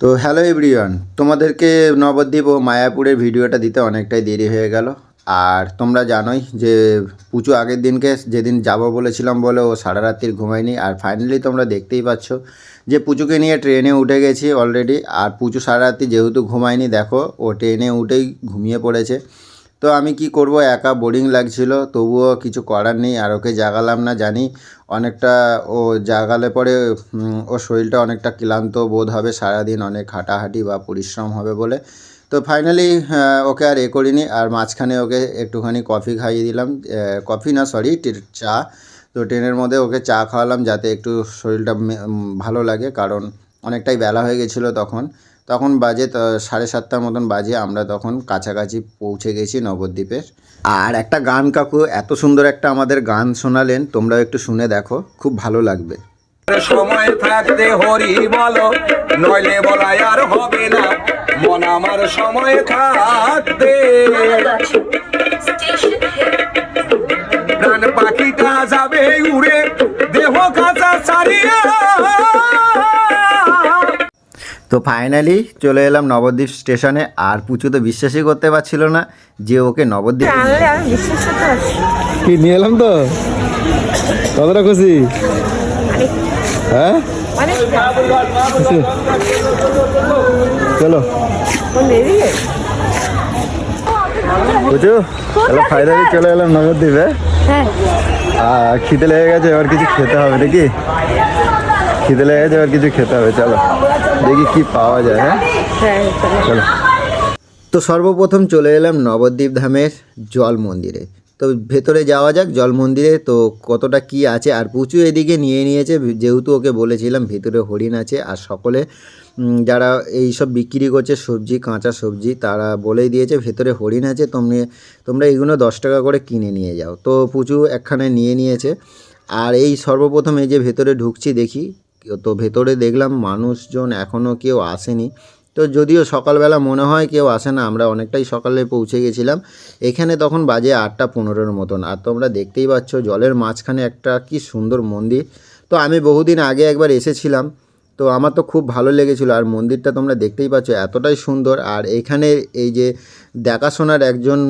তো hello everyone, তোমাদেরকে নবদ্বীপ ও মায়াপুরের ভিডিওটা দিতে অনেকটাই দেরি হয়ে গেল। আর তোমরা জানোই যে পুজো আগের দিনকে যেদিন যাব বলেছিলাম বলে ও সারা রাত্রির ঘুমায়নি। আর ফাইনালি তোমরা দেখতেই পাচ্ছ যে পুজোকে নিয়ে ট্রেনে উঠে গেছি অলরেডি আর পুজো সারা রাত্রি যেহেতু ঘুমায়নি, দেখো ও ট্রেনে উঠেই ঘুমিয়ে পড়েছে। তো আমি কি করব, একা বোরিং লাগছিল, তবুও কিছু করার নেই। আর ওকে জাগালাম না জানি। অনেকটা ও জাগালে পরে ওর শরীরটা অনেকটা ক্লান্ত বোধ হবে সারাদিন, অনেক হাঁটাহাঁটি বা পরিশ্রম হবে বলে। তো ফাইনালি ওকে আর এ করিনি, আর মাঝখানে ওকে একটুখানি কফি খাইয়ে দিলাম। কফি না সরি চা। তো ট্রেনের মধ্যে ওকে চা খাওয়ালাম যাতে একটু শরীরটা ভালো লাগে, কারণ অনেকটাই বেলা হয়ে গেছিল তখন। তখন বাজে সাড়ে সাতটার মতন বাজে, আমরা তখন কাছাকাছি পৌঁছে গেছি নবদ্বীপের। আর একটা গান কাকু, এত সুন্দর একটা আমাদের গান শোনালেন, তোমরাও একটু শুনে দেখো, খুব ভালো লাগবে। সময় থাকতে হরি বলো, নইলে বলাই আর হবে না, মন আমার সময় থাকতে। প্রাণ পাখিটা যাবে উড়ে, দেহ কাঁচা ছাড়িয়া তো ফাইনালি চলে এলাম নবদ্বীপ স্টেশনে আর পুচু তো বিশ্বাসই করতে পারছিল না যে ওকে নবদ্বীপ কি নিয়ে এলাম তো? কতটা খুশি? হ্যাঁ? মানে চলো। বুঝু চলো ফাইনালি চলে এলাম নবদ্বীপে হ্যাঁ। আর খিদে লেগে গেছে এবার কিছু খেতে হবে নাকি? খিদে লেগে গেছে এবার কিছু খেতে হবে চলো। দেখি কি পাওয়া যায় হ্যাঁ? হ্যাঁ চলো। তো সর্বপ্রথম চলে এলাম নবদ্বীপ ধামের জল মন্দিরে। তো ভেতরে যাওয়া যাক জল মন্দিরে তো কতটা কি আছে আর পুচু এদিকে নিয়ে নিয়েছে যেহেতু ওকে বলেছিলাম ভেতরে হরিণ আছে আর সকলে যারা এই সব বিক্রি করছে সবজি কাঁচা সবজি তারা বলেই দিয়েছে ভেতরে হরিণ আছে তোমরা তোমরা এইগুলো দশ টাকা করে কিনে নিয়ে যাও। তো পুচু একখানে নিয়ে নিয়েছে আর এই সর্বপ্রথম এই যে ভেতরে ঢুকছি দেখি তো ভেতরে দেখলাম মানুষজন এখনও কেউ আসেনি। তো যদিও সকালবেলা মনে হয় কেউ আসে না, আমরা অনেকটাই সকালে পৌঁছে গেছিলাম। এখানে তখন বাজে আটটা পনেরোর মতন আর তোমরা দেখতেই পাচ্ছ জলের মাঝখানে একটা কি সুন্দর মন্দির। তো আমি বহুদিন আগে একবার এসেছিলাম, তো আমার তো খুব ভালো লেগেছিলো আর মন্দিরটা তোমরা দেখতেই পাচ্ছ এতটাই সুন্দর। আর এখানে এই যে দেখাশোনার একজন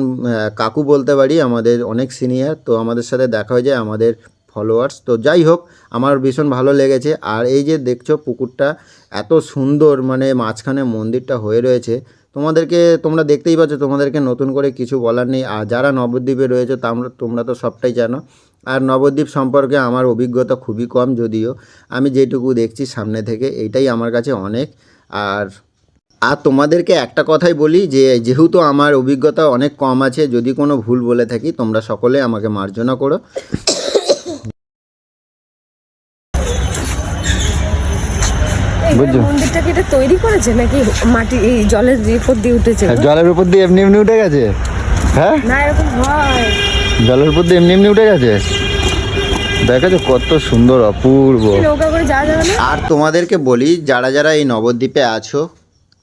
কাকু বলতে পারি আমাদের অনেক সিনিয়র তো আমাদের সাথে দেখা হয়ে যায় আমাদের ফলোয়ার্স তো যাই হোক, আমার ভীষণ ভালো লেগেছে। আর এই যে দেখছ পুকুরটা, এত সুন্দর মানে মাঝখানে মন্দিরটা হয়ে রয়েছে। তোমাদেরকে, তোমরা দেখতেই পাচ্ছ, তোমাদেরকে নতুন করে কিছু বলার নেই। আর যারা নবদ্বীপে রয়েছে, তোমরা তোমরা তো সবটাই জানো। আর নবদ্বীপ সম্পর্কে আমার অভিজ্ঞতা খুবই কম যদিও। আমি যেটুকু দেখছি সামনে থেকে এইটাই আমার কাছে অনেক। আর আর তোমাদেরকে একটা কথাই বলি যে, যেহেতু আমার অভিজ্ঞতা অনেক কম আছে, যদি কোনো ভুল বলে থাকি, তোমরা সকলে আমাকে মার্জনা করো। বুঝছ? মন্দিরটা কি এটা তৈরি করেছে নাকি মাটি এই জলের উপর দিয়ে উঠেছে? জলের উপর দিয়ে এমনি এমনি উঠে গেছে? হ্যাঁ? না এরকম হয়। জলের উপর দিয়ে এমনি এমনি উঠে গেছে? দেখেছ কত সুন্দর অপূর্ব। আর তোমাদেরকে বলি যারা যারা এই নবদ্বীপে আছো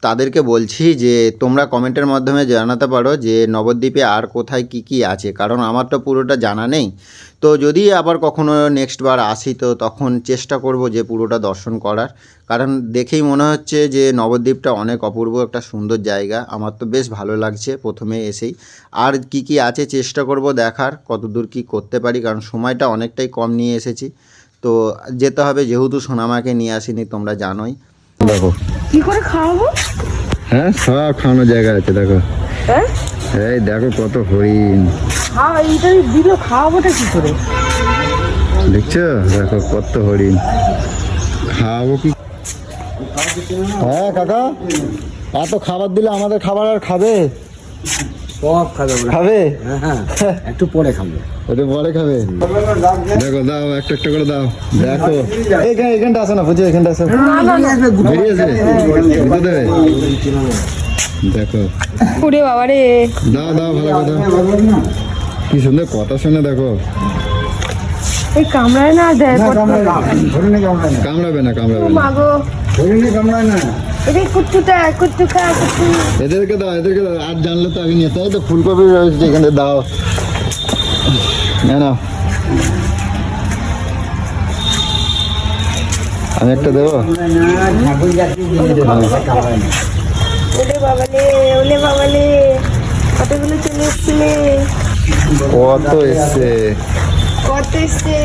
তাদেরকে বলছি যে, তোমরা কমেন্টের মাধ্যমে জানাতে পারো যে, নবদ্বীপে আর কোথায় কি কি আছে। কারণ আমার তো পুরোটা জানা নেই। তো যদি আবার কখনো নেক্সট বার আসি, তো তখন চেষ্টা করব যে, পুরোটা দর্শন করার। কারণ দেখেই মনে হচ্ছে যে, নবদ্বীপটা অনেক অপূর্ব একটা সুন্দর জায়গা। আমার তো বেশ ভালো লাগছে প্রথমে এসেই। আর কি কি আছে চেষ্টা করব দেখার, কতদূর কি করতে পারি, কারণ সময়টা অনেকটাই কম নিয়ে এসেছি। তো যেতে হবে, যেহেতু সোনামাকে নিয়ে আসিনি, তোমরা জানোই। দেখো। কি করে খাওয়াবো? হ্যাঁ সব খাওয়ানোর জায়গা আছে দেখো। হ্যাঁ? এই দেখো কত হরিণ। খাওয়া এইটা দিল খাওয়াবোটা কি করে? দেখছ? দেখো কত হরিণ। খাওয়াবো কি? হ্যাঁ কাকা? এত খাবার দিলে আমাদের খাবার আর খাবে? সব খাবে খাবে? হ্যাঁ একটু পরে খাবে। ওটা পরে খাবে? দেখো দাও একটা একটা করে দাও। দেখো। এইখানে এখানটা আসো না বুঝে এখানটা আসো বেরিয়ে আসবে গুঁতো দেবে দেখো। ওরে বাবা রে দাও দাও ভালো কথা কি সুন্দর কথা শুনে দেখো। এই কামড়ায় না দেয় কামড়াবে না। কামড়াবে না। কুট্টুকা কুট্টু এদেরকে দাও এদেরকে দাও। আর জানলে তো আগে নিয়ে তাই তো ফুলকপি রয়েছে এখানে দাও। না আমি একটা দেবো? কত এসছে? কত এসছে?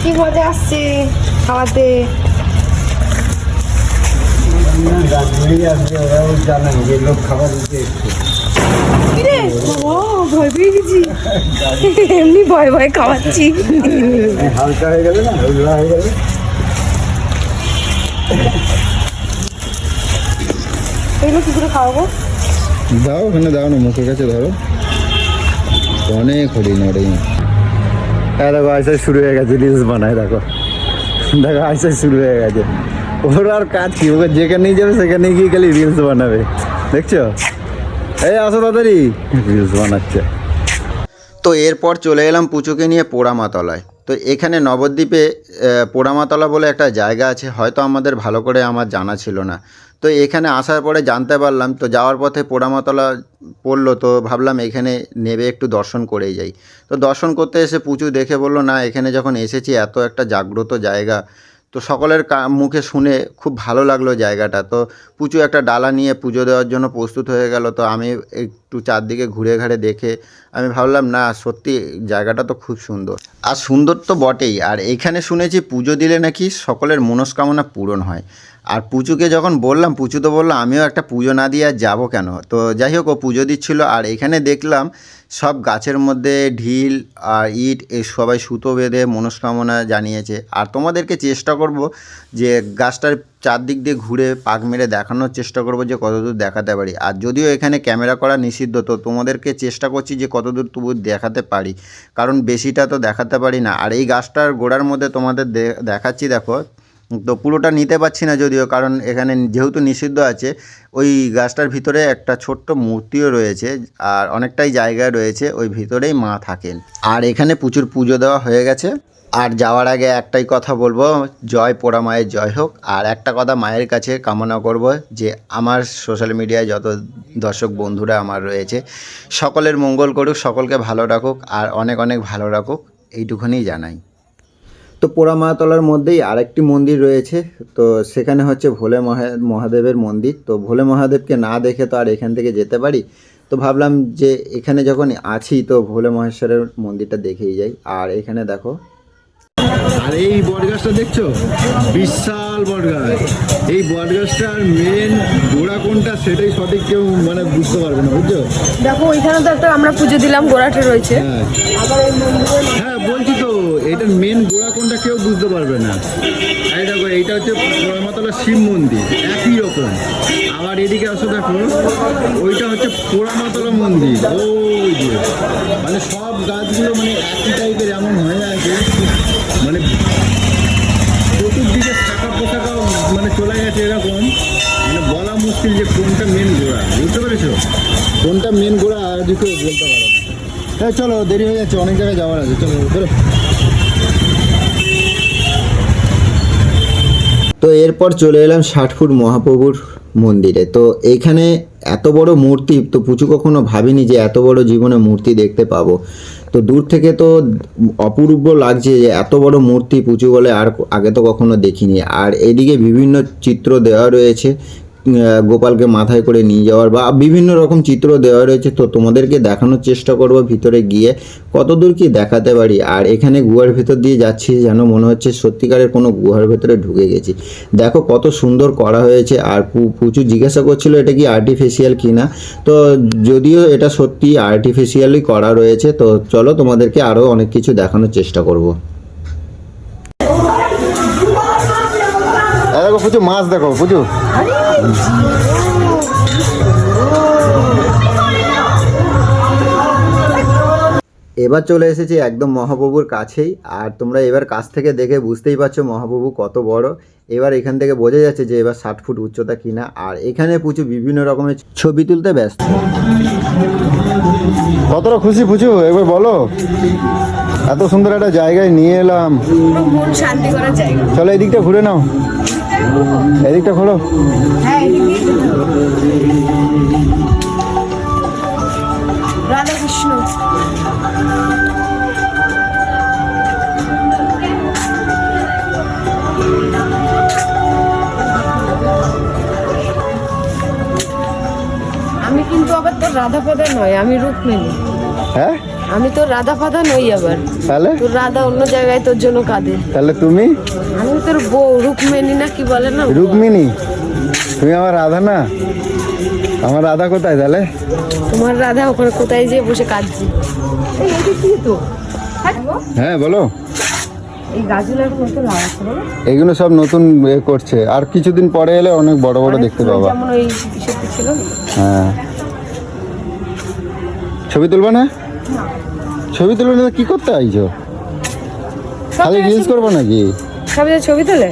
কি মজা আসছে খাওয়াতে? কিরে? ও ভয় পেয়ে গেছি। এমনি ভয় ভয় খাওয়াচ্ছি। হালকা হয়ে গেলে না ওগুলো হয়ে গেলে এগুলো কি করে খাওয়াবো? দাও ওখানে দাও না মুখের কাছে ধরো। অনেক হরিণ হরিণ। হ্যাঁ দেখো আইসা শুরু হয়ে গেছে রিলস বানায় দেখো। দেখো আইসা শুরু হয়ে গেছে। ওর আর কাজ কি? ওকে যেখানেই যাবে, সেখানেই গিয়ে খালি রিলস বানাবে। দেখছ? এই, আসো তাড়াতাড়ি। রিলস বানাচ্ছে। তো এরপর চলে এলাম পুচুকে নিয়ে পোড়ামাতলায়। তো এখানে নবদ্বীপে পোড়ামাতলা বলে একটা জায়গা আছে, হয়তো আমাদের ভালো করে আমার জানা ছিল না। তো এখানে আসার পরে জানতে পারলাম, তো যাওয়ার পথে পোড়ামাতলা পড়ল, তো ভাবলাম এখানে নেবে একটু দর্শন করেই যাই। তো দর্শন করতে এসে পুচু দেখে বলল, না, এখানে যখন এসেছি, এত একটা জাগ্রত জায়গা। তো সকলের মুখে শুনে খুব ভালো লাগল জায়গাটা। তো পুচু একটা ডালা নিয়ে পুজো দেওয়ার জন্য প্রস্তুত হয়ে গেল। তো আমি একটু চারদিকে ঘুরে ঘাড়ে দেখে আমি ভাবলাম, না, সত্যি জায়গাটা তো খুব সুন্দর। আর সুন্দর তো বটেই। আর এখানে শুনেছি পুজো দিলে নাকি সকলের মনস্কামনা পূরণ হয়। আর পুচুকে যখন বললাম পুচু তো বলল, আমিও একটা পুজো না দিয়ে আর যাব কেন? তো যাই হোক, ও পুজো দিচ্ছিল। আর এখানে দেখলাম সব গাছের মধ্যে ঢিল আর ইট, এ সবাই সুতো বেঁধে মনস্কামনা জানিয়েছে। আর তোমাদেরকে চেষ্টা করব যে গাছটার চারদিক দিয়ে ঘুরে পাক মেরে দেখানোর চেষ্টা করব যে কতদূর দেখাতে পারি। আর যদিও এখানে ক্যামেরা করা নিষিদ্ধ, তো তোমাদেরকে চেষ্টা করছি যে কতদূর তবু দেখাতে পারি। কারণ বেশিটা তো দেখাতে পারি না। আর এই গাছটার গোড়ার মধ্যে তোমাদের দেখাচ্ছি, দেখো তো পুরোটা নিতে পারছি না যদিও, কারণ এখানে যেহেতু নিষিদ্ধ আছে, ওই গাছটার ভিতরে একটা ছোট্ট মূর্তিও রয়েছে আর অনেকটাই জায়গা রয়েছে, ওই ভিতরেই মা থাকেন। আর এখানে প্রচুর পুজো দেওয়া হয়ে গেছে। আর যাওয়ার আগে একটাই কথা বলব, জয় পোড়া মায়ের জয় হোক। আর একটা কথা মায়ের কাছে কামনা করব যে, আমার সোশ্যাল মিডিয়ায় যত দর্শক বন্ধুরা আমার রয়েছে, সকলের মঙ্গল করুক, সকলকে ভালো রাখুক, আর অনেক অনেক ভালো রাখুক, এইটুকুনি জানাই। তো পোড়া পোড়ামাতলার মধ্যেই আরেকটি মন্দির রয়েছে। তো সেখানে হচ্ছে ভোলে মহা মহাদেবের মন্দির। তো ভোলে মহাদেবকে না দেখে তো আর এখান থেকে যেতে পারি। তো ভাবলাম যে এখানে যখন আছি তো ভোলে মহেশ্বরের মন্দিরটা দেখেই যাই। আর এখানে দেখো। আর এই বটগাছটা দেখছ? বিশাল বটগাছ। এই বটগাছটার মেন গোড়া কোনটা সেটাই সঠিক কেউ মানে বুঝতে পারবে না বুঝছ? দেখো ওইখানে তো একটা আমরা পুজো দিলাম গোড়াটা রয়েছে। হ্যাঁ। আবার এই মন্দিরে হ্যাঁ বলছি তো এটার মেন গোড়া কোনটা কেউ বুঝতে পারবে না। এই দেখো, এইটা হচ্ছে পোড়ামাতলা শিব মন্দির, একই রকম। আবার এদিকে আসো দেখো, ওইটা হচ্ছে পোড়ামাতলা মন্দির। ওই যে মানে সব গাছগুলো মানে একই টাইপের এমন হয়ে আছে। মানে চতুর্দিকে শাখা পোশাকা মানে চলে গেছে এরকম। মানে বলা মুশকিল যে কোনটা মেন গোড়া, বুঝতে পেরেছ? কোনটা মেন গোড়া আর কেউ বলতে পারে হ্যাঁ চলো, দেরি হয়ে যাচ্ছে, অনেক জায়গায় যাওয়ার আছে। চলো চলো তো এরপর চলে এলাম ষাট ফুট মহাপ্রভুর মন্দিরে। তো এখানে এত বড় মূর্তি, তো পুচু কখনো ভাবিনি যে এত বড় জীবনে মূর্তি দেখতে পাবো। তো দূর থেকে তো অপূর্ব লাগছে যে এত বড় মূর্তি পুচু বলে আর আগে তো কখনো দেখিনি। আর এদিকে বিভিন্ন চিত্র দেওয়া রয়েছে গোপালকে মাথায় করে নিয়ে যাওয়ার বা বিভিন্ন রকম চিত্র দেওয়া রয়েছে, তো তোমাদেরকে দেখানোর চেষ্টা করব ভিতরে গিয়ে। কতদূর কি দেখাতে পারি? আর এখানে গুহার ভেতর দিয়ে যাচ্ছি, যেন মনে হচ্ছে সত্যিকারের কোনো গুহার ভেতরে ঢুকে গেছি। দেখো কত সুন্দর করা হয়েছে, আর পুচু জিজ্ঞাসা করছিল এটা কি আর্টিফিশিয়াল কি না তো যদিও এটা সত্যি আর্টিফিশিয়ালই করা রয়েছে, তো চলো তোমাদেরকে আরও অনেক কিছু দেখানোর চেষ্টা করব। পুজো মাছ দেখো পুজো। এবার চলে এসেছি একদম মহাপ্রভুর কাছেই আর তোমরা এবার কাছ থেকে দেখে বুঝতেই পারছ মহাপ্রভু কত বড়। এবার এখান থেকে বোঝা যাচ্ছে যে এবার ষাট ফুট উচ্চতা কিনা আর এখানে পুচু বিভিন্ন রকমের ছবি তুলতে ব্যস্ত। কতটা খুশি পুজো এবার বলো। এত সুন্দর একটা জায়গায় নিয়ে এলাম। চলো এদিকটা ঘুরে নাও। এদিকটা খোলো। হ্যাঁ, আমি কিন্তু আবার তোর রাধাপদে নয় আমি রুক্মিণী হ্যাঁ? আমি তো রাধা ফাদা নই আবার। তাহলে? তোর রাধা অন্য জায়গায় তোর জন্য কাঁদে। তাহলে তুমি? আমি তোর বউ রুকমিনি না কি বলে না? রুক্মিণী? তুমি আমার রাধা না? আমার রাধা কোথায় তাহলে? তোমার রাধা ওখানে কোথায় যেয়ে বসে কাঁদছি? কি তো? হ্যাঁ বলো। এগুলো সব নতুন করছে। আর কিছুদিন পরে এলে অনেক বড় বড় দেখতে পাবা। হ্যাঁ। ছবি তুলবা না? ছবি তুলে না কি করতে আইছো? খালি রিলস করব নাকি? সব ছবি তোলে?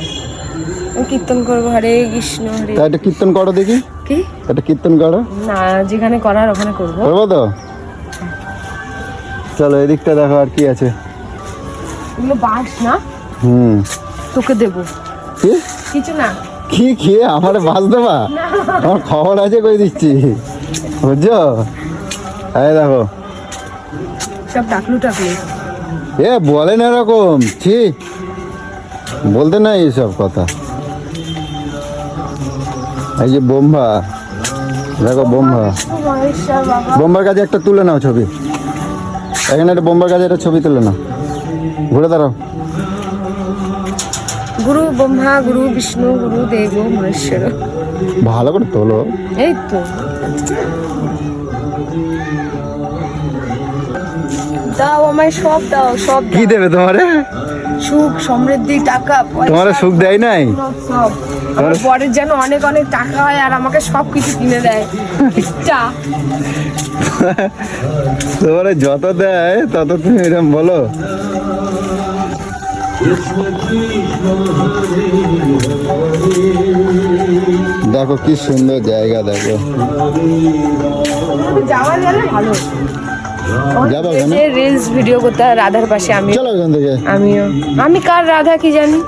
কীর্তন করব হরে কৃষ্ণ হরে তা একটা কীর্তন করো দেখি। কি? একটা কীর্তন করো। না যেখানে করার ওখানে করব। করব তো? চলো এদিকটা দেখো আর কি আছে। এগুলো বাস না? হুম। তোকে দেবো। কি? কিছু না। কি খেয়ে আমার বাস দেবা? আমার খবর আছে কই দিচ্ছি? বুঝছ? এই দেখো। সব টাকলু টাকলু। এ বলেন এরকম। ছি। বলতে নাই এইসব কথা। এই যে বোম্বা। দেখো বোম্বা। বোম্বার কাছে একটা তুলে নাও ছবি। এখানে একটা বোম্বার কাছে একটা ছবি তুলে নাও। ঘুরে দাঁড়াও। গুরু ব্রহ্মা গুরু বিষ্ণু গুরু দেব মহেশ্বর। ভালো করে তোলো। এই তো। দাও আমায় সব দাও সব কি দেবে তোমারে? সুখ সমৃদ্ধি টাকা তোমারে সুখ দেয় নাই? সব। আমার পরের যেন অনেক অনেক টাকা হয় আর আমাকে সব কিছু কিনে দেয়। চা তোমারে যত দেয় তত তুমি এরকম বলো। দেখো কি সুন্দর জায়গা দেখো। যাওয়া গেলে ভালো। যাব রিলস ভিডিও করতে হয় রাধার পাশে আমি। চলো ওখান থেকে। আমিও। আমি কার রাধা কি জানি?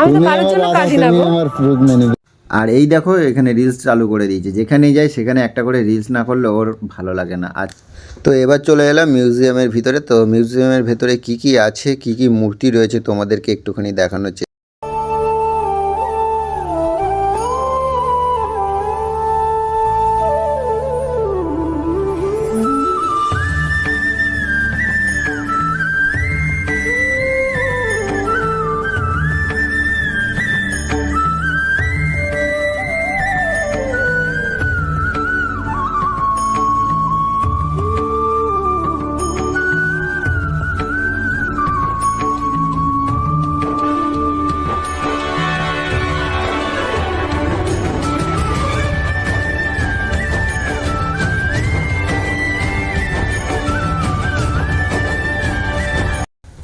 আমি তো কারোর জন্য না গো। আমার রুক্মিণী আর এই দেখো এখানে রিলস চালু করে দিয়েছে। যেখানেই যাই সেখানে একটা করে রিলস না করলে ওর ভালো লাগে না। আর তো এবার চলে এলাম মিউজিয়ামের ভিতরে। তো মিউজিয়ামের ভেতরে কি কি আছে কি কি মূর্তি রয়েছে তোমাদেরকে একটুখানি দেখানোর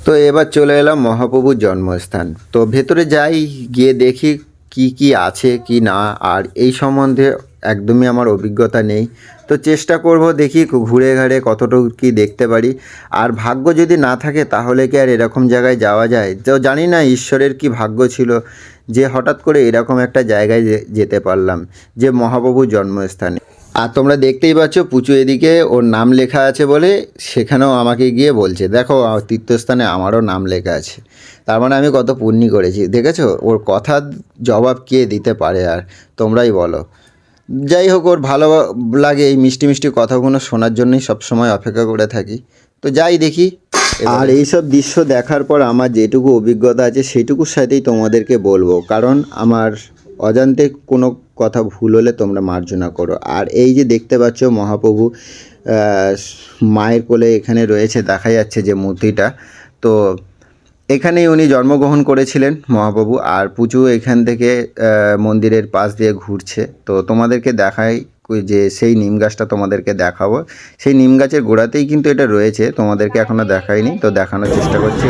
তো এবার চলে এলাম মহাপ্রভুর জন্মস্থান। তো ভেতরে যাই, গিয়ে দেখি কি কি আছে, কি না, আর এই সম্বন্ধে একদমই আমার অভিজ্ঞতা নেই। তো চেষ্টা করব দেখি ঘুরে ঘাড়ে কতটুকু কি দেখতে পারি। আর ভাগ্য যদি না থাকে, তাহলে কি আর এরকম জায়গায় যাওয়া যায়? তো জানি না ঈশ্বরের কি ভাগ্য ছিল, যে হঠাৎ করে এরকম একটা জায়গায় যেতে পারলাম, যে মহাপ্রভুর জন্মস্থানে। আর তোমরা দেখতেই পাচ্ছ পুচু এদিকে ওর নাম লেখা আছে বলে সেখানেও আমাকে গিয়ে বলছে দেখো তীর্থস্থানে আমারও নাম লেখা আছে। তার মানে আমি কত পুণ্যি করেছি। দেখেছ? ওর কথার জবাব কে দিতে পারে আর? তোমরাই বলো। যাই হোক ওর ভালো লাগে এই মিষ্টি মিষ্টি কথাগুলো শোনার জন্যই সবসময় অপেক্ষা করে থাকি। তো যাই দেখি। আর এইসব দৃশ্য দেখার পর আমার যেটুকু অভিজ্ঞতা আছে সেটুকুর সাথেই তোমাদেরকে বলব। কারণ আমার অজান্তে কোনো কথা ভুল হলে তোমরা মার্জনা করো। আর এই যে দেখতে পাচ্ছ মহাপ্রভু মায়ের কোলে এখানে রয়েছে দেখা যাচ্ছে যে মূর্তিটা। তো এখানেই উনি জন্মগ্রহণ করেছিলেন মহাপ্রভু আর পুজো এখান থেকে মন্দিরের পাশ দিয়ে ঘুরছে। তো তোমাদেরকে দেখাই যে সেই নিম গাছটা তোমাদেরকে দেখাবো। সেই নিম গাছের গোড়াতেই কিন্তু এটা রয়েছে তোমাদেরকে এখনও দেখাইনি। তো দেখানোর চেষ্টা করছি।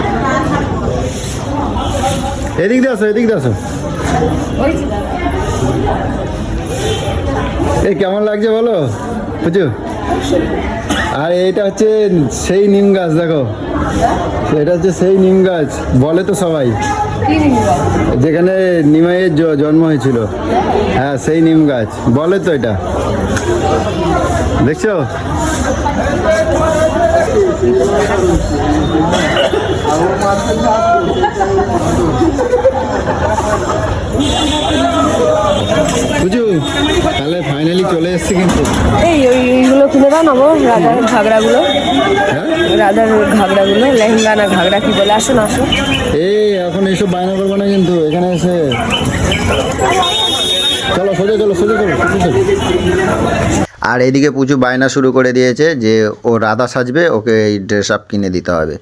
এদিক দিয়ে আসো এদিক দিয়ে আসো। এই কেমন লাগছে বলো? বুঝছ? আর এইটা হচ্ছে সেই নিম গাছ দেখো। এটা হচ্ছে সেই নিম গাছ বলে তো সবাই। যেখানে নিমাইয়ের জন্ম হয়েছিল। হ্যাঁ সেই নিম গাছ বলে তো এটা। দেখছ? বুঝু তাহলে ফাইনালি চলে এসেছি কিন্তু। এই ওই এইগুলো কিনে দাও না রাধার ঘাগরাগুলো হ্যাঁ? রাধার ঘাগরাগুলো লেহেঙ্গা না ঘাগরা কি বলে? আসো না আসো এই এখন এইসব বায়না করব না কিন্তু এখানে এসে। চলো সোজা চলো সোজা চলো সোজা চলো। আর এদিকে পুচু বায়না শুরু করে দিয়েছে যে ও রাধা সাজবে, ওকে এই ড্রেস আপ কিনে দিতে হবে।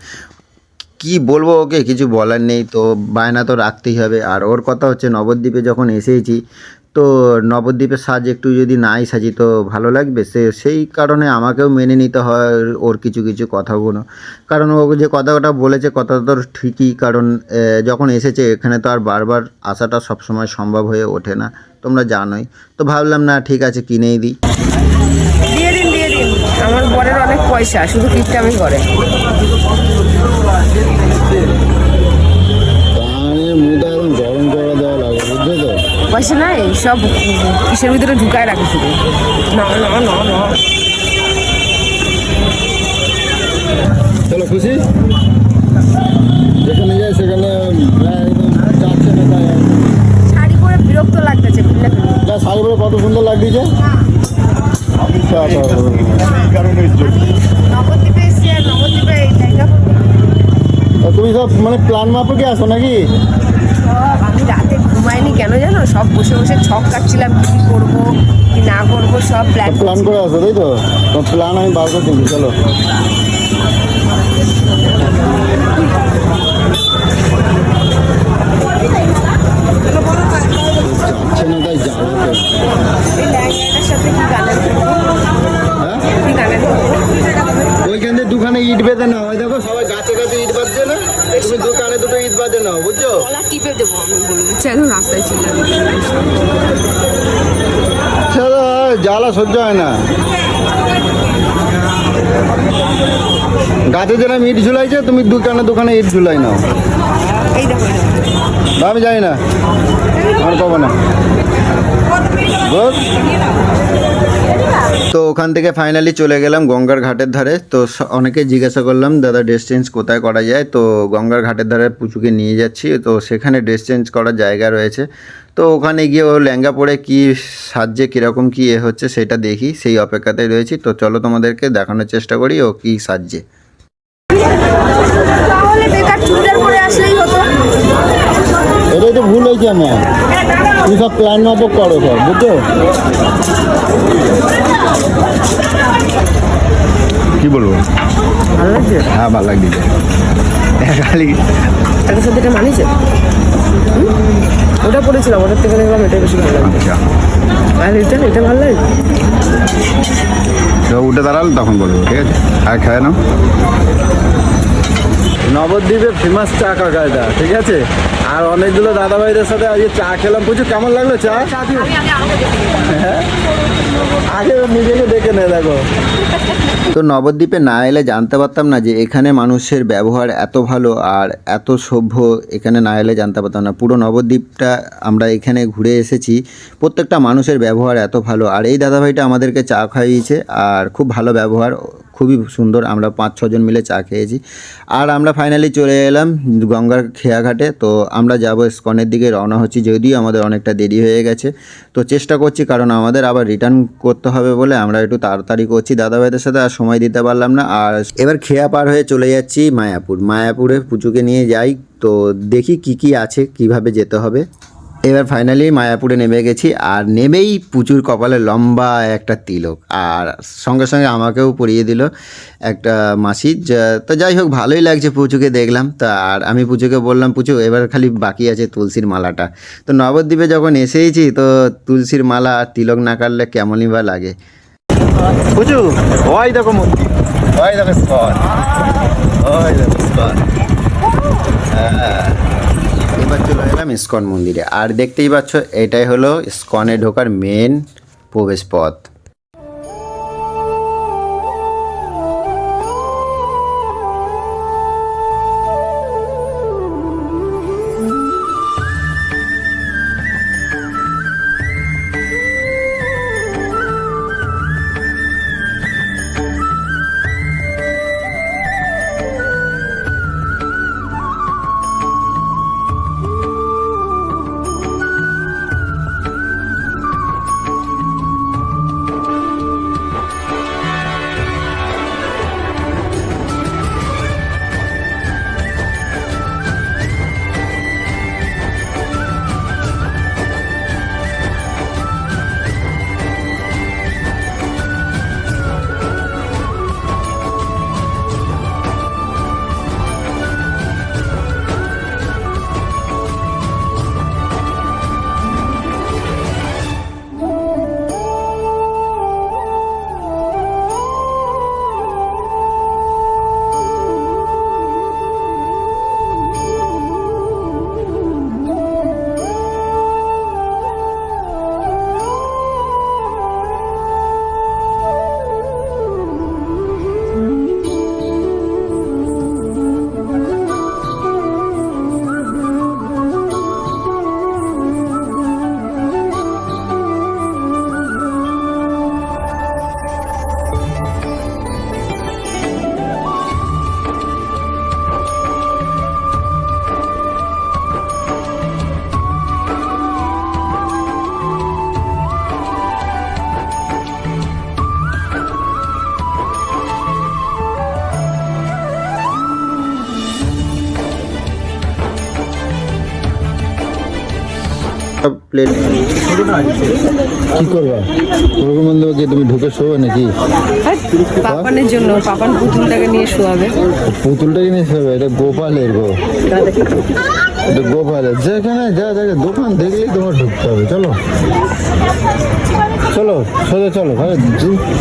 কি বলব ওকে? কিছু বলার নেই। তো বায়না তো রাখতেই হবে। আর ওর কথা হচ্ছে নবদ্বীপে যখন এসেছি, তো নবদ্বীপের সাজ একটু যদি নাই সাজি তো ভালো লাগবে। সে, সেই কারণে আমাকেও মেনে নিতে হয় ওর কিছু কিছু কথাগুলো। কারণ ও যে কথাটা বলেছে, কথা তো ঠিকই। কারণ যখন এসেছে, এখানে তো আর বারবার আসাটা সবসময় সম্ভব হয়ে ওঠে না। তোমরা জানোই। তো ভাবলাম না ঠিক আছে কিনেই দিই। দিয়ে দিন দিয়ে দিন। আমার বরের অনেক পয়সা শুধু কিপটামি করে। গরম করে দেওয়া লাগে বুঝছ তো? পয়সা নাই সব কিসের ভিতরে ঢুকায় রাখে শুধু। না না না না। চলো খুশি? যেখানে যাই সেখানে হ্যাঁ, একদম চাচ্ছে না তাই শাড়ি পরে বিরক্ত লাগতেছে বুঝলে? যা শাড়ি পরে কত সুন্দর লাগছে। তুমি সব মানে প্ল্যান মাফিকে আসো নাকি? আমি রাতে ঘুমাইনি কেন জানো? সব বসে বসে ছক কাটছিলাম কি কি করব কি না করব সব প্ল্যান প্ল্যান করে আসো তাই তো? প্ল্যান আমি বার করে দিচ্ছি চলো। ইট বেঁধে নাও ওই দেখো সবাই গাছে গাছে ইট বাঁধছে না? তুমি দোকানে দুটো ইট বাঁধে নাও বুঝছ? গলা টিপে দেবো আমি বলে দিচ্ছি একদম রাস্তায় ছিলাম সারা জ্বালা সহ্য হয় না। গাছে যেন ইট ঝুলাইছে তুমি দোকানে দোকানে ইট ঝুলাই নাও। আমি যাই না আর পাবো না। বল। তো ওখান থেকে ফাইনালি চলে গেলাম গঙ্গার ঘাটের ধারে। তো অনেকে জিজ্ঞাসা করলাম দাদা ড্রেস চেঞ্জ কোথায় করা যায়? তো গঙ্গার ঘাটের ধারে পুচুকে নিয়ে যাচ্ছি। তো সেখানে ড্রেস চেঞ্জ করার জায়গা রয়েছে। তো ওখানে গিয়ে ও লেহেঙ্গা পরে কি সাজছে কীরকম কী এ হচ্ছে সেটা দেখি। সেই অপেক্ষাতেই রয়েছি। তো চলো তোমাদেরকে দেখানোর চেষ্টা করি ও কী সাজছে। তাহলে বেকার চুড়িদার পরে আসলেই হতো। এটাই তো ভুল হয়েছে আমার। তুমি সব প্ল্যান মাফক করো সব বুঝছ? কি বলব? ভালো লাগছে? হ্যাঁ ভালো লাগছে। খালি এটার সাথে এটা মানিয়েছে ওটা পড়েছিলাম ওটার থেকে দেখলাম এটা বেশি ভালো লাগে আচ্ছা। আর এটা এটা ভালো লাগে? তো উঠে দাঁড়ালে তখন বলব ঠিক আছে? আর খায় না নবদ্বীপের ফেমাস চা কাকা এটা ঠিক আছে? আর অনেকগুলো দাদা ভাইদের সাথে আজকে চা খেলাম। প্রচুর কেমন লাগল চা? হ্যাঁ? আগে নিজেকে দেখে নে দেখো। তো নবদ্বীপে না এলে জানতে পারতাম না যে এখানে মানুষের ব্যবহার এত ভালো আর এত সভ্য এখানে না এলে জানতে পারতাম না। পুরো নবদ্বীপটা আমরা এখানে ঘুরে এসেছি। প্রত্যেকটা মানুষের ব্যবহার এত ভালো। আর এই দাদাভাইটা আমাদেরকে চা খাইয়েছে আর খুব ভালো ব্যবহার। খুবই সুন্দর, আমরা পাঁচ ছজন মিলে চা খেয়েছি। আর আমরা ফাইনালি চলে এলাম গঙ্গার খেয়াঘাটে, তো আমরা যাব স্কনের দিকে, রওনা হচ্ছি যদিও আমাদের অনেকটা দেরি হয়ে গেছে। তো চেষ্টা করছি, কারণ আমাদের আবার রিটার্ন করতে হবে বলে আমরা একটু তাড়াতাড়ি করছি দাদাভাইদের সাথে, আর সময় দিতে পারলাম না। আর এবার খেয়া পার হয়ে চলে যাচ্ছি মায়াপুর। মায়াপুরে পুজোকে নিয়ে যাই, তো দেখি কি কি আছে, কীভাবে যেতে হবে। এবার ফাইনালি মায়াপুরে নেমে গেছি আর নেমেই পুচুর কপালে লম্বা একটা তিলক। আর সঙ্গে সঙ্গে আমাকেও পরিয়ে দিল একটা মাসি। তো যাই হোক, ভালোই লাগছে পুচুকে দেখলাম। তা আর আমি পুচুকে বললাম, পুচু, এবার খালি বাকি আছে তুলসীর মালাটা। তো নবদ্বীপে যখন এসেইছি, তো তুলসীর মালা আর তিলক না কাটলে কেমনই বা লাগে? বুঝু ওই দেখো ওই দেখো ওই দেখো এবার চলে এলাম ইস্কন মন্দিরে। আর দেখতেই পাচ্ছ, এটাই হলো ইস্কনে ঢোকার মেন প্রবেশ পথ প্লেট কি করবা? ওরকম তুমি ঢুকে শোবে নাকি? পাপানের জন্য পাপান পুতুলটাকে নিয়ে শোয়াবে। পুতুলটাকে নিয়ে শোবে এটা গোপালের গো। এটা গোপালের। যেখানে যা জায়গায় দোকান দেখলেই তোমার ঢুকতে হবে। চলো। চলো সোজা চলো। ভাই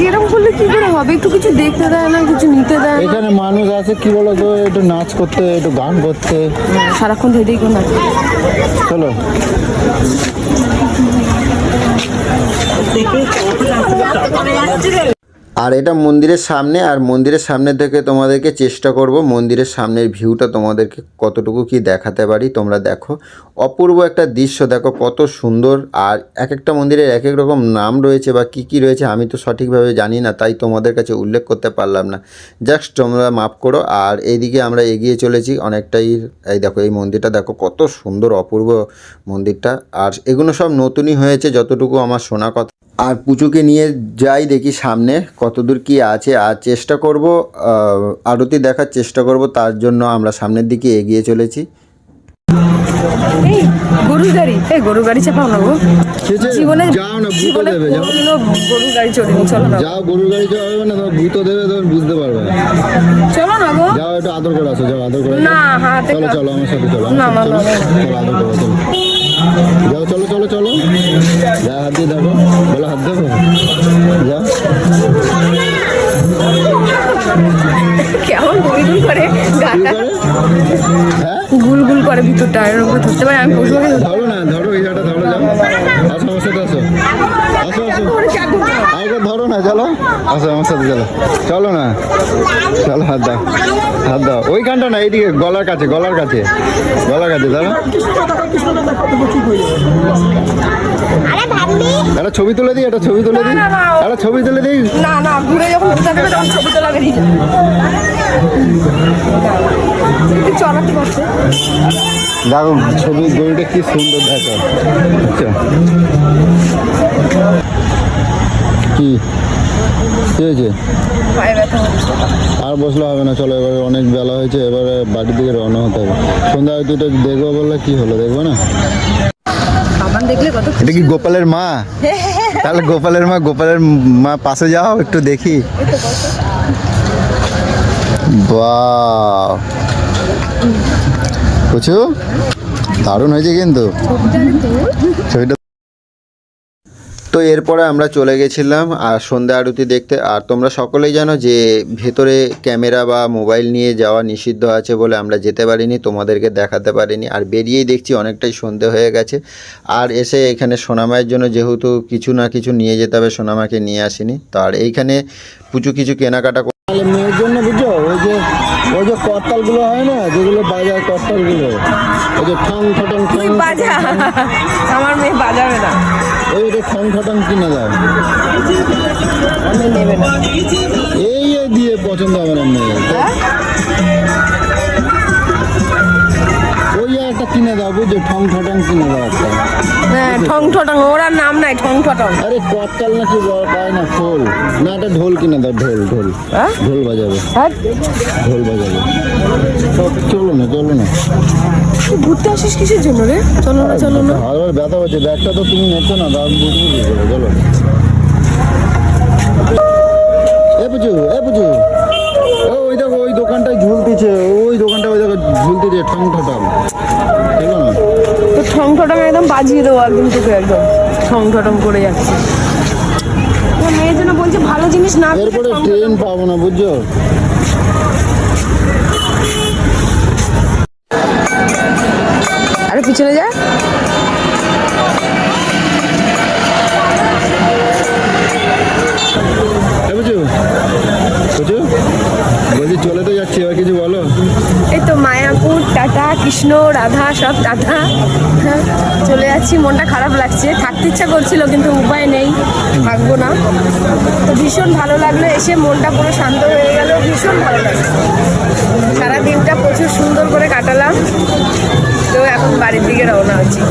এরকম করলে কি করে হবে? একটু কিছু দেখতে দেয় না কিছু নিতে দেয় এখানে মানুষ আছে কি বলো তো একটু নাচ করতে একটু গান করতে। সারাক্ষণ ধরে দেখো না। চলো। আর এটা মন্দিরের সামনে, আর মন্দিরের সামনে থেকে তোমাদেরকে চেষ্টা করব, মন্দিরের সামনের ভিউটা তোমাদেরকে কতটুকু কি দেখাতে পারি, তোমরা দেখো। অপূর্ব একটা দৃশ্য, দেখো কত সুন্দর, আর এক একটা মন্দিরের এক এক রকম নাম রয়েছে বা কি কি রয়েছে, আমি তো সঠিকভাবে জানি না, তাই তোমাদের কাছে উল্লেখ করতে পারলাম না। জাস্ট তোমরা মাফ করো, আর এইদিকে আমরা এগিয়ে চলেছি অনেকটাই, এই দেখো, এই মন্দিরটা দেখো কত সুন্দর, অপূর্ব মন্দিরটা। আর এগুলো সব নতুনই হয়েছে, যতটুকু আমার শোনা কথা। আর পুচুকে নিয়ে যাই দেখি সামনে কতদূর কি আছে আর চেষ্টা করব আরতি দেখার চেষ্টা করব তার জন্য আমরা সামনের দিকে এগিয়ে চলেছি। এই গরুর গাড়ি। এই গরুর গাড়ি চাপাও না গো। জীবনে যাও না ভূত দেবে যাও। গাড়ি চড়িনি চলো না। যাও গরুর গাড়ি না তোমার ভূত দেবে বুঝতে পারবে না। চলো না গো। যাও একটু আদর করে আসো যাও আদর করে। না হাতে চলো কা- চলো আমার সাথে চলো না, না, না, চলো চলো আদর করো চলো যাও চলো চলো চলো। যা হাত দিয়ে দেখো। বলো হাত দেবো যাও কেমন গুল গুল করে গাটা? করে? হ্যাঁ? গুল গুল করে ভিতরটা এর উপরে ধরতে পারি আমি পশুকে ধরো না ধরো এই ধরো যাও। আসো সাথে আসো আসো আসো ধরো না চলো। আসো আমার সাথে চলো। চলো না। চলো হাত দাও। হাত দাও। ওইখানটা না এইদিকে গলার কাছে গলার কাছে। গলার কাছে ধরো একটা ছবি তুলে দিই একটা ছবি তুলে দিই। একটা ছবি তুলে দিই। না না ঘুরে যখন তখন ছবি তোলা বেরিয়ে যাবে। একটু চড়াতে পারছে দেখো ছবি গরুটা কি সুন্দর দেখো। আচ্ছা। কি? কি হয়েছে আর বসলে হবে না চলো এবারে অনেক বেলা হয়েছে এবারে বাড়ির দিকে রওনা হতে হবে। সন্ধ্যা হয়তো এটা দেখব বললে কি হলো দেখব না? বাবান দেখলে কত এটা কি গোপালের মা? তাহলে গোপালের মা গোপালের মা পাশে যাও একটু দেখি। বাহ। বুঝছ দারুণ হয়েছে কিন্তু। ছবিটা তো এরপরে আমরা চলে গেছিলাম, আর সন্ধ্যা আরতি দেখতে। আর তোমরা সকলেই জানো যে ভেতরে ক্যামেরা বা মোবাইল নিয়ে যাওয়া নিষিদ্ধ আছে বলে আমরা যেতে পারিনি, তোমাদেরকে দেখাতে পারিনি। আর বেরিয়েই দেখছি অনেকটাই সন্ধে হয়ে গেছে। আর এসে এখানে সোনামায়ের জন্য যেহেতু কিছু না কিছু নিয়ে যেতে হবে, সোনামাকে নিয়ে আসিনি। তো আর এইখানে পুচু কিছু কেনাকাটা মেয়ের জন্য ওই যে ওই যে করতালগুলো হয় না যেগুলো বাজায় করতালগুলো ওই যে ঠং ঠটং ঠং বাজা? আমার মেয়ে বাজাবে না। ওই যে ঠং ঠটং কিনে যায় আমি নেবে না। এই দিয়ে পছন্দ হবে না মেয়ে। হ্যাঁ? কিনে দাও বুঝছ? ঠং ঠটং কিনে দাও একটা। হ্যাঁ ঠং ঠটং ওর আর নাম নাই ঠং ঠটং। আরে করতাল নাকি পায় না খোল না একটা ঢোল কিনে দাও ঢোল ঢোল। হ্যাঁ? ঢোল বাজাবে। হ্যাঁ? ঢোল বাজাবে। চলো না চলো না। ঘুরতে আসিস কিসের জন্য রে? চলো না চলো না। হাজার ব্যথা হচ্ছে ব্যাগটা তো তুমি নেছো না দাম বুঝব কি করে চলো। এ পুজু এ ও ওই দেখো ওই দোকানটায় ঝুলতেছে ওই দোকানটা ওই দেখো ঝুলতেছে ঠং ঠটাম তো ঠং ঠটং একদম বাজিয়ে দেবো একদম তোকে একদম। ঠং ঠটং করে যাচ্ছে। মেয়ের জন্য বলছে ভালো জিনিস না এরপরে ট্রেন পাবো না বুঝছ? আরে পিছনে যা। কৃষ্ণ রাধা সব রাধা। হ্যাঁ, চলে যাচ্ছি মনটা খারাপ লাগছে। থাকতে ইচ্ছা করছিল কিন্তু উপায় নেই থাকব না। তো ভীষণ ভালো লাগল এসে মনটা পুরো শান্ত হয়ে গেল ভীষণ ভালো লাগল। সারা দিনটা প্রচুর সুন্দর করে কাটালাম। তো এখন বাড়ির দিকে রওনা হচ্ছি।